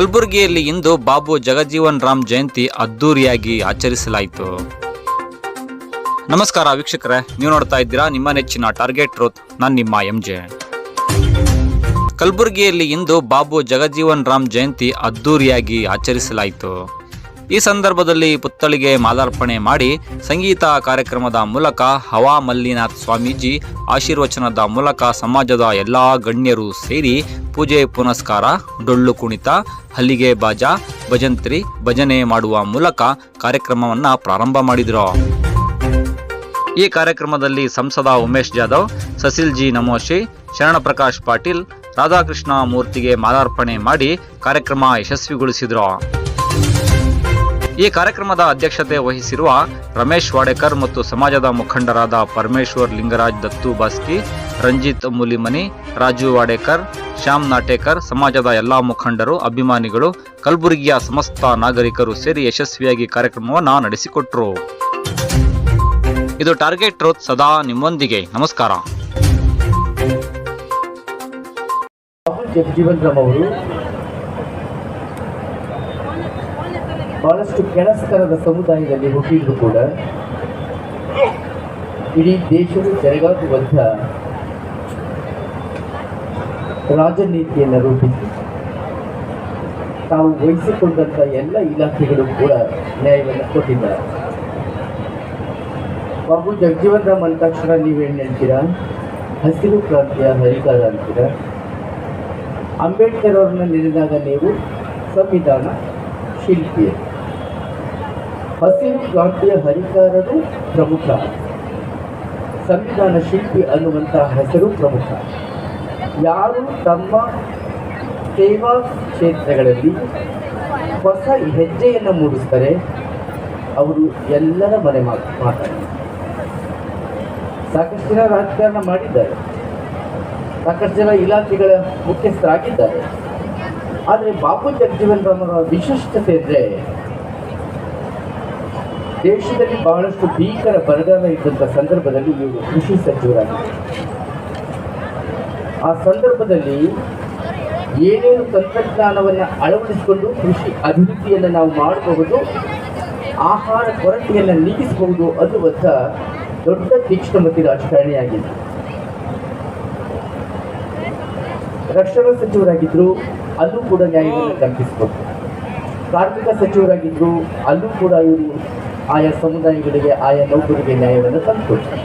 ಕಲಬುರಗಿಯಲ್ಲಿ ಇಂದು ಬಾಬು ಜಗಜೀವನ್ ರಾಮ್ ಜಯಂತಿ ಅದ್ದೂರಿಯಾಗಿ ಆಚರಿಸಲಾಯಿತು. ನಮಸ್ಕಾರ ವೀಕ್ಷಕರೇ, ನೀವು ನೋಡ್ತಾ ಇದ್ದೀರಾ ನಿಮ್ಮ ನೆಚ್ಚಿನ ಟಾರ್ಗೆಟ್ ರೋತ್ ನಾನು ನಿಮ್ಮ ಎಂ ಜೆ. ಕಲಬುರಗಿಯಲ್ಲಿ ಇಂದು ಬಾಬು ಜಗಜೀವನ್ ರಾಮ್ ಜಯಂತಿ ಅದ್ದೂರಿಯಾಗಿ ಆಚರಿಸಲಾಯಿತು. ಈ ಸಂದರ್ಭದಲ್ಲಿ ಪುತ್ಥಳಿಗೆ ಮಾಲಾರ್ಪಣೆ ಮಾಡಿ ಸಂಗೀತ ಕಾರ್ಯಕ್ರಮದ ಮೂಲಕ ಹವಾ ಮಲ್ಲಿನಾಥ್ ಸ್ವಾಮೀಜಿ ಆಶೀರ್ವಚನದ ಮೂಲಕ ಸಮಾಜದ ಎಲ್ಲ ಗಣ್ಯರು ಸೇರಿ ಪೂಜೆ ಪುನಸ್ಕಾರ, ಡೊಳ್ಳು ಕುಣಿತ ಹಲ್ಲಿಗೆ ಬಾಜಾ, ಭಜಂತ್ರಿ, ಭಜನೆ ಮಾಡುವ ಮೂಲಕ ಕಾರ್ಯಕ್ರಮವನ್ನು ಪ್ರಾರಂಭ ಮಾಡಿದರು. ಈ ಕಾರ್ಯಕ್ರಮದಲ್ಲಿ ಸಂಸದ ಉಮೇಶ್ ಜಾಧವ್ ಸಸಿಲ್ ಜಿ ನಮೋಶಿ, ಶರಣಪ್ರಕಾಶ್ ಪಾಟೀಲ್, ರಾಧಾಕೃಷ್ಣ ಮೂರ್ತಿಗೆ ಮಾಲಾರ್ಪಣೆ ಮಾಡಿ ಕಾರ್ಯಕ್ರಮ ಯಶಸ್ವಿಗೊಳಿಸಿದರು. ಈ ಕಾರ್ಯಕ್ರಮದ ಅಧ್ಯಕ್ಷತೆ ವಹಿಸಿರುವ ರಮೇಶ್ ವಾಡೇಕರ್ ಮತ್ತು ಸಮಾಜದ ಮುಖಂಡರಾದ ಪರಮೇಶ್ವರ್ ಲಿಂಗರಾಜ್ ದತ್ತು ಬಾಸ್ಕಿ, ರಂಜಿತ್ ಮುಲಿಮನಿ, ರಾಜು ವಾಡೇಕರ್, ಶ್ಯಾಮ್ ನಾಟೇಕರ್, ಸಮಾಜದ ಎಲ್ಲಾ ಮುಖಂಡರು, ಅಭಿಮಾನಿಗಳು, ಕಲಬುರಗಿಯ ಸಮಸ್ತ ನಾಗರಿಕರು ಸೇರಿ ಯಶಸ್ವಿಯಾಗಿ ಕಾರ್ಯಕ್ರಮವನ್ನು ನಡೆಸಿಕೊಟ್ರು. ಇದು ಟಾರ್ಗೆಟ್ ರೋತ್ ಸದಾ ನಿಮ್ಮೊಂದಿಗೆ. ನಮಸ್ಕಾರ. ಜಗಜೀವನ್ ರಾಮ್ ಅವರು ಬಹಳಷ್ಟು ಕೆಳಸ್ತರದ ಸಮುದಾಯದಲ್ಲಿ ಹುಟ್ಟಿದ್ರು ಕೂಡ ಇಡೀ ದೇಶದ ಜರಗಾಗುವಂಥ ರಾಜನೀತಿಯನ್ನು ರೂಪಿಸಿ. ತಾವು ವಹಿಸಿಕೊಂಡಂಥ ಎಲ್ಲ ಇಲಾಖೆಗಳು ಕೂಡ ನ್ಯಾಯವನ್ನು ಕೊಟ್ಟಿದ್ದಾರೆ. ಬಾಬು ಜಗಜೀವನ್ ರಾಮ್ ಅಂದ ತಕ್ಷಣ ನೀವೇನು ಹೇಳ್ತೀರಾ? ಹಸಿರು ಕ್ರಾಂತಿಯ ಹರಿಕಾರ ಅಂತೀರಾ? ಅಂಬೇಡ್ಕರ್ ಅವ್ರನ್ನ ನೆನೆದಾಗ ನೀವು ಸಂವಿಧಾನ ಶಿಲ್ಪಿ ಹಸಿರು ಕ್ರಾಂತಿಯ ಹರಿಕಾರರು ಪ್ರಮುಖ. ಸಂವಿಧಾನ ಶಿಲ್ಪಿ ಅನ್ನುವಂತಹ ಹೆಸರು ಪ್ರಮುಖ. ಯಾರು ತಮ್ಮ ಸೇವಾ ಕ್ಷೇತ್ರಗಳಲ್ಲಿ ಹೊಸ ಹೆಜ್ಜೆಯನ್ನು ಮೂಡಿಸ್ತಾರೆ ಅವರು ಎಲ್ಲರ ಮನೆ ಮಾತು ಮಾತಾಡ್ತಾರೆ ಸಾಕಷ್ಟು ಜನ ರಾಜಕಾರಣ ಮಾಡಿದ್ದಾರೆ. ಸಾಕಷ್ಟು ಜನ ಇಲಾಖೆಗಳ ಮುಖ್ಯಸ್ಥರಾಗಿದ್ದಾರೆ. ಆದರೆ ಬಾಬು ಜಗಜೀವನ್ ರಾಮರ ವಿಶಿಷ್ಟತೆ ಅಂದರೆ ದೇಶದಲ್ಲಿ ಬಹಳಷ್ಟು ಭೀಕರ ಬರಗಾಲ ಇದ್ದಂಥ ಸಂದರ್ಭದಲ್ಲಿ ನೀವು ಕೃಷಿ ಸಚಿವರಾಗಿದ್ದರು ಆ ಸಂದರ್ಭದಲ್ಲಿ ಏನೇನು ತಂತ್ರಜ್ಞಾನವನ್ನು ಅಳವಡಿಸಿಕೊಂಡು ಕೃಷಿ ಅಭಿವೃದ್ಧಿಯನ್ನು ನಾವು ಮಾಡಬಹುದು, ಆಹಾರ ಕೊರತೆಯನ್ನು ನೀಗಿಸಬಹುದು ಅನ್ನುವಂಥ ದೊಡ್ಡ ತೀಕ್ಷ್ಣಮತಿ ರಾಜಕಾರಣಿಯಾಗಿದೆ ರಕ್ಷಣಾ ಸಚಿವರಾಗಿದ್ದರು ಅಲ್ಲೂ ಕೂಡ ನ್ಯಾಯವನ್ನು ಕಲ್ಪಿಸಬಹುದು ಕಾರ್ಮಿಕ ಸಚಿವರಾಗಿದ್ದರು ಅಲ್ಲೂ ಕೂಡ ಇವರು ಆಯಾ ಸಮುದಾಯಗಳಿಗೆ, ಆಯಾ ನೌಕರಿಗೆ ನ್ಯಾಯವನ್ನು ತಂದುಕೊಟ್ರು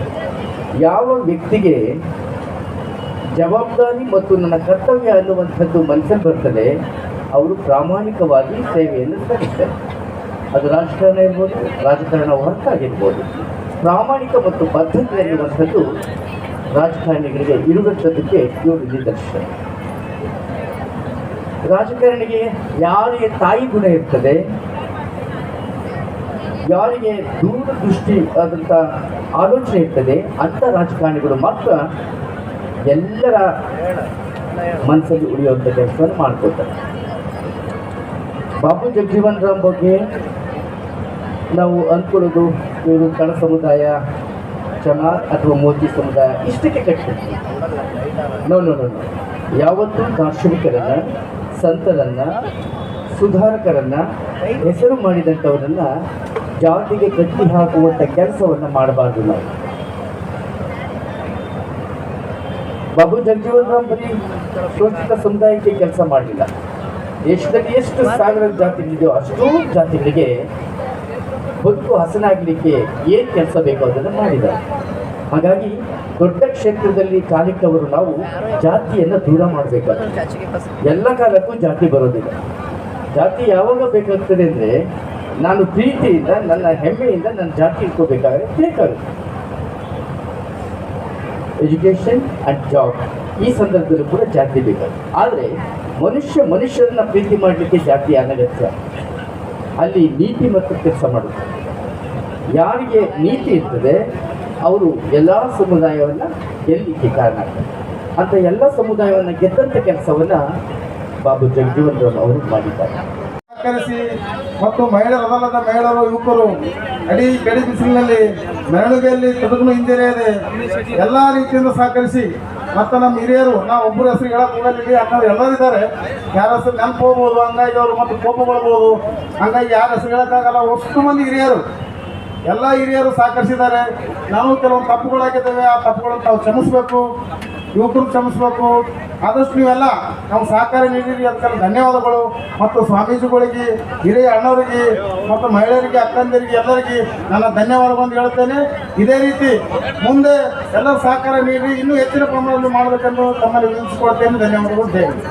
ಯಾವ ವ್ಯಕ್ತಿಗೆ ಜವಾಬ್ದಾರಿ ಮತ್ತು ನನ್ನ ಕರ್ತವ್ಯ ಅನ್ನುವಂಥದ್ದು ಮನಸ್ಸಲ್ಲಿ ಬರ್ತದೆ, ಅವರು ಪ್ರಾಮಾಣಿಕವಾಗಿ ಸೇವೆಯನ್ನು ಸಲ್ಲಿಸ್ತಾರೆ ಅದು ರಾಜಕಾರಣ ಇರ್ಬೋದು, ರಾಜಕಾರಣ ಹೊರತಾಗಿರ್ಬೋದು. ಪ್ರಾಮಾಣಿಕ ಮತ್ತು ಬದ್ಧತೆ ಅನ್ನುವಂಥದ್ದು ರಾಜಕಾರಣಿಗಳಿಗೆ ಇರುವಂಥದ್ದಕ್ಕೆ ಇವರು ನಿದರ್ಶನ. ರಾಜಕಾರಣಿಗೆ ಯಾರಿಗೆ ತಾಯಿ ಗುಣ ಇರ್ತದೆ ಯಾರಿಗೆ ದೂರದೃಷ್ಟಿ ಆದಂಥ ಆಲೋಚನೆ ಇರ್ತದೆ, ಅಂಥ ರಾಜಕಾರಣಿಗಳು ಮಾತ್ರ ಎಲ್ಲರ ಮನಸ್ಸಲ್ಲಿ ಉಳಿಯುವಂಥ ಕೆಲಸವನ್ನು ಮಾಡ್ಕೊತಾರೆ ಬಾಬು ಜಗಜೀವನ್ ರಾಮ್ ಬಗ್ಗೆ ನಾವು ಅಂದ್ಕೊಳ್ಳೋದು ಇವರು ಕಣ ಸಮುದಾಯ ಜನ ಅಥವಾ ಮೋದಿ ಸಮುದಾಯ, ಇಷ್ಟಕ್ಕೆ ಕಟ್ಟಿರ್ತೀವಿ ನೋ ನೋ ನೋ. ಯಾವತ್ತೂ ದಾರ್ಶನಿಕರನ್ನ, ಸಂತರನ್ನ, ಸುಧಾರಕರನ್ನ ಹೆಸರು ಮಾಡಿದಂಥವರನ್ನ ಜಾತಿಗೆ ಕಟ್ಟಿ ಹಾಕುವಂಥ ಕೆಲಸವನ್ನು ಮಾಡಬಾರ್ದು ನಾವು ಬಾಬು ಜಗಜೀವನ್ ರಾಮ್ ಬರೀ ಶೋಷಿತ ಸಮುದಾಯಕ್ಕೆ ಕೆಲಸ ಮಾಡಲಿಲ್ಲ. ದೇಶದಲ್ಲಿ ಎಷ್ಟು ಸಾವಿರ ಜಾತಿಗಳಿದೆಯೋ ಅಷ್ಟೂ ಜಾತಿಗಳಿಗೆ ಬದುಕು ಹಸನಾಗಲಿಕ್ಕೆ ಏನು ಕೆಲಸ ಬೇಕೋ ಅದನ್ನು ಮಾಡಿದ್ದಾರೆ. ಹಾಗಾಗಿ ದೊಡ್ಡ ಕ್ಷೇತ್ರದಲ್ಲಿ ಕಾಲಿಟ್ಟವರು ನಾವು ಜಾತಿಯನ್ನು ದೂರ ಮಾಡಬೇಕಾಗುತ್ತೆ ಎಲ್ಲ ಕಾಲಕ್ಕೂ ಜಾತಿ ಬರೋದಿಲ್ಲ. ಜಾತಿ ಯಾವಾಗ ಬೇಕಾಗ್ತದೆ ಅಂದರೆ ನಾನು ಪ್ರೀತಿಯಿಂದ, ನನ್ನ ಹೆಮ್ಮೆಯಿಂದ ನನ್ನ ಜಾತಿ ಇಟ್ಕೋಬೇಕಾದ್ರೆ ಬೇಕಾಗುತ್ತೆ ಎಜುಕೇಷನ್ ಆ್ಯಂಡ್ ಜಾಬ್ ಈ ಸಂದರ್ಭದಲ್ಲೂ ಕೂಡ ಜಾತಿ ಬೇಕಾಗುತ್ತೆ ಆದರೆ ಮನುಷ್ಯ ಮನುಷ್ಯರನ್ನ ಪ್ರೀತಿ ಮಾಡಲಿಕ್ಕೆ ಜಾತಿ ಅನಗತ್ಯ. ಅಲ್ಲಿ ನೀತಿ ಮತ್ತು ಕೆಲಸ ಮಾಡುತ್ತೆ. ಯಾರಿಗೆ ನೀತಿ ಇರ್ತದೆ, ಅವರು ಎಲ್ಲ ಸಮುದಾಯವನ್ನು ಗೆಲ್ಲಲಿಕ್ಕೆ ಕಾರಣ ಆಗ್ತದೆ. ಅಂತ ಎಲ್ಲ ಸಮುದಾಯವನ್ನು ಗೆದ್ದಂಥ ಕೆಲಸವನ್ನು ಬಾಬು ಜಗಜೀವನ್ ರಾಮ್ ಅವರು ಮಾಡಿದ್ದಾರೆ. ಸಹಕರಿಸಿ ಮತ್ತು ಮಹಿಳೆಯರದಲ್ಲದ ಮಹಿಳೆಯರು ಯುವಕರು ಅಡಿ ಗಡಿ ಬಿಸಿಲಿನಲ್ಲಿ ಮೆರವಣಿಗೆಯಲ್ಲಿ ತೊಡಗಲು ಹಿಂಜರಿಯದೆ ಎಲ್ಲ ರೀತಿಯಿಂದ ಸಹಕರಿಸಿ ಮತ್ತು ನಮ್ಮ ಹಿರಿಯರು, ನಾವು ಒಬ್ಬರ ಹೆಸರು ಹೇಳಕ್ಕೆ ಹೋಗಲಿಲ್ಲ ಅನ್ನೋದು ಎಲ್ಲರೂ ಇದ್ದಾರೆ. ಯಾರ ಹೆಸರು ನೆನಪು ಹೋಗ್ಬೋದು, ಹಂಗಾಗಿ ಅವರು ಮತ್ತು ಕೋಪಗೊಳ್ಬೋದು ಹಂಗಾಗಿ ಯಾರ ಹೆಸರು ಹೇಳೋಕ್ಕಾಗಲ್ಲ, ಅಷ್ಟು ಮಂದಿ ಹಿರಿಯರು. ಎಲ್ಲ ಹಿರಿಯರು ಸಹಕರಿಸಿದ್ದಾರೆ. ನಾವು ಕೆಲವೊಂದು ತಪ್ಪುಗಳಾಗಿದ್ದೇವೆ, ಆ ತಪ್ಪುಗಳನ್ನು ತಾವು ಕ್ಷಮಿಸ್ಬೇಕು ಯುವಕರು ಕ್ಷಮಿಸ್ಬೇಕು. ಆದಷ್ಟು ನೀವೆಲ್ಲ ನಾವು ಸಹಕಾರ ನೀಡಿರಿ ಅದಕ್ಕೆಲ್ಲ ಧನ್ಯವಾದಗಳು. ಮತ್ತು ಸ್ವಾಮೀಜಿಗಳಿಗೆ, ಹಿರಿಯ ಅಣ್ಣವರಿಗೆ, ಮತ್ತು ಮಹಿಳೆಯರಿಗೆ, ಅಕ್ಕಂದಿರಿಗೆ, ಎಲ್ಲರಿಗೆ ನನ್ನ ಧನ್ಯವಾದಗಳನ್ನು ಹೇಳ್ತೇನೆ ಇದೇ ರೀತಿ ಮುಂದೆ ಎಲ್ಲ ಸಹಕಾರ ನೀಡಿ, ಇನ್ನೂ ಹೆಚ್ಚಿನ ಪ್ರಮಾಣದಲ್ಲಿ ಮಾಡಬೇಕೆಂದು ತಮ್ಮಲ್ಲಿ ವಿನಿಸಿಕೊಳ್ತೇನೆ ಧನ್ಯವಾದಗಳು. ಜೈ ಹಿಂದ್.